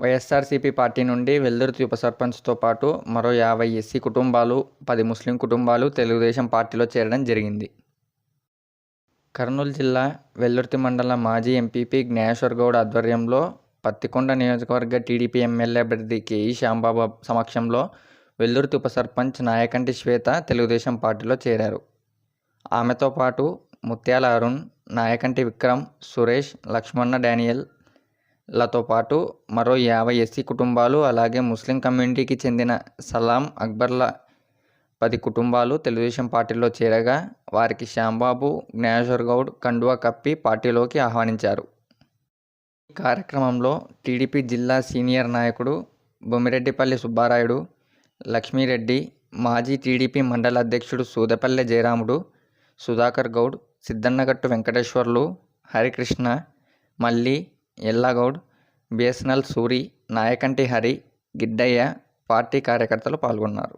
YSRCP party నుండి వెల్దుర్తి ఉప సర్పంచ్తో పాటు మరో యాభై ఎస్సీ కుటుంబాలు పది ముస్లిం కుటుంబాలు తెలుగుదేశం పార్టీలో చేరడం జరిగింది. కర్నూలు జిల్లా వెల్లుర్తి మండల మాజీ ఎంపీపీ జ్ఞానేశ్వర్ గౌడ్ ఆధ్వర్యంలో పత్తికొండ నియోజకవర్గ టీడీపీ ఎమ్మెల్యే అభ్యర్థి కేఈ శ్యాంబాబు సమక్షంలో వెల్లుర్తి ఉప సర్పంచ్ నాయకంటి శ్వేత తెలుగుదేశం పార్టీలో చేరారు. ఆమెతో పాటు ముత్యాల అరుణ్ నాయకంటి విక్రమ్ సురేష్ లక్ష్మణ డానియల్ లతో పాటు మరో యాభై ఎస్సీ కుటుంబాలు అలాగే ముస్లిం కమ్యూనిటీకి చెందిన సలాం అక్బర్ల పది కుటుంబాలు తెలుగుదేశం పార్టీలో చేరగా వారికి శ్యాంబాబు జ్ఞానేశ్వర్ గౌడ్ కండువా కప్పి పార్టీలోకి ఆహ్వానించారు. ఈ కార్యక్రమంలో టీడీపీ జిల్లా సీనియర్ నాయకుడు బొమ్మిరెడ్డిపల్లి సుబ్బారాయుడు లక్ష్మీరెడ్డి మాజీ టీడీపీ మండల అధ్యక్షుడు సూదపల్లె జయరాముడు సుధాకర్ గౌడ్ సిద్ధన్నగట్టు వెంకటేశ్వర్లు హరికృష్ణ మల్లి ఎల్లాగౌడ్ బిఎస్ఎన్ఎల్ సూరి నాయకంటి హరి గిడ్డయ్య పార్టీ కార్యకర్తలు పాల్గొన్నారు.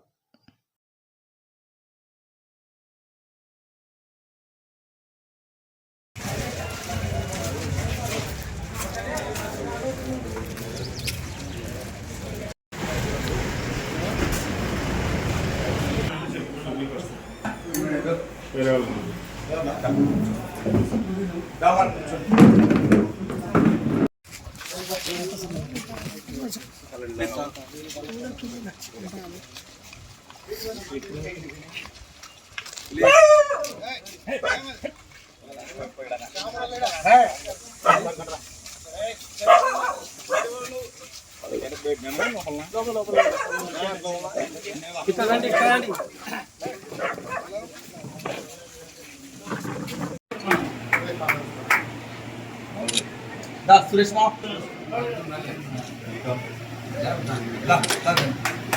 సురేష్ మా Terima kasih!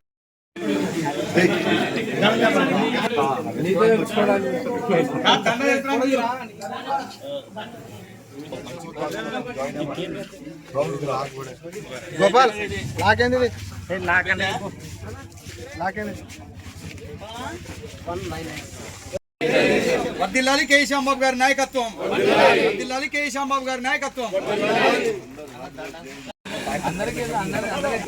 గోపాల్ లాకేంది లాకేంది వర్దిల్లాలి కే గారి నాయకత్వం. వర్దిల్లాలి కే శ్యాంబాబు గారి నాయకత్వం. అందరికీ అందరికీ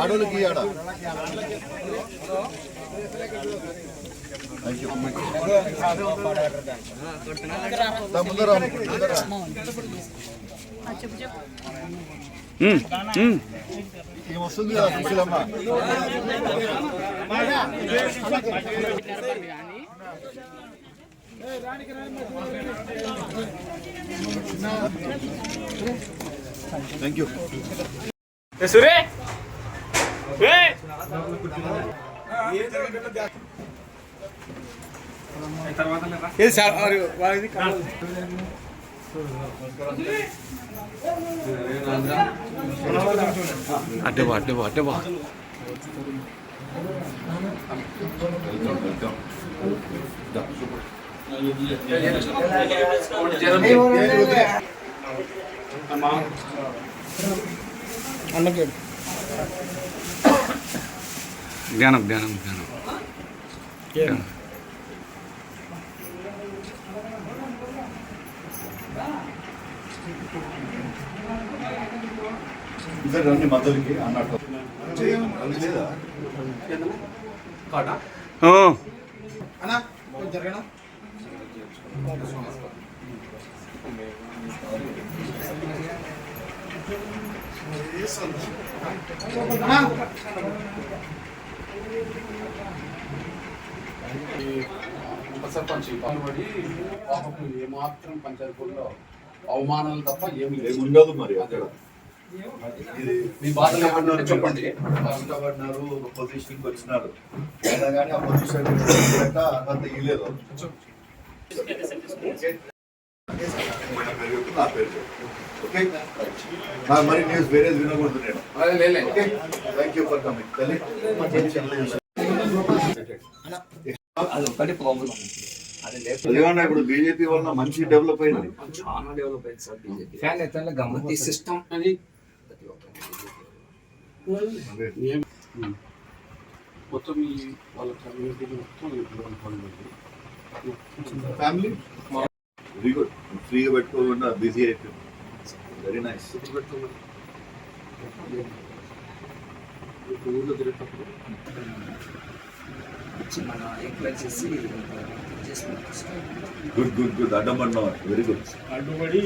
ఆడోళ్ళకి ఆడ. వస్తుంది కదా Sushilamma? Thank you సురే ఏది సార్ వారి- వారిది కావాలి. అడ్డే బా అడ్డే బా అడ్డే బా ధ్యానం ధ్యానం ధ్యానం ధ్యానం. ఇద్దరు రండి మద్దతుకి అన్నట్టు. అన్నా కొంచెం జరగనా సర్పంచ్ పాల్పడి పాపకు ఏమాత్రం పంచాయతీలో అవమానాలు తప్ప ఏమి లేదు ఉండదు మరి అక్కడ మీ బాధలు ఏమన్నారు చెప్పండి. కష్టపడినారు ఒక పొజిషన్కి వచ్చినారు అయినా కానీ ఆ పొజిషన్ అంత ఇవ్వలేదు పేరు. ఓకే? నాకు మరి న్యూస్ వేరే వినకూడదు నేను. Okay? Thank you for coming తల్లి. అదొకటి ప్రాబ్లం ఇప్పుడు బీజేపీ వల్ల మంచి డెవలప్ అయింది. చాలా డెవలప్ అయింది సార్ బీజేపీ. ఫ్యాన్ అయితే గమ్మత్ సిస్టమ్ ఉమ్. మొత్తం ఈ వాళ్ళ కమ్యూనిటీ మొత్తం. ఫ్యామిలీ వెరీ గుడ్ ఫ్రీగా పెట్టుకోకుండా బిజీ అయిపోయింది వెరీ నైస్ ఊళ్ళో తిరిగేటప్పుడు వచ్చి మన ఎంప్లాయ్ చేసి గుడ్ గుడ్ గుడ్ అడ్డం పడినావు వెరీ గుడ్ అడ్డుపడి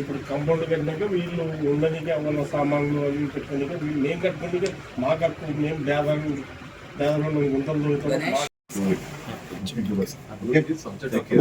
ఇప్పుడు కాంపౌండ్ కట్టినాక వీళ్ళు ఉండడానికి వాళ్ళ సామాన్లు అవి పెట్టుకోనిక వీళ్ళు మేము కట్టుకోనిక మా కట్టు మేము దేదాలు దేదాలు గుంతలు దొరుకుతాం ఓకే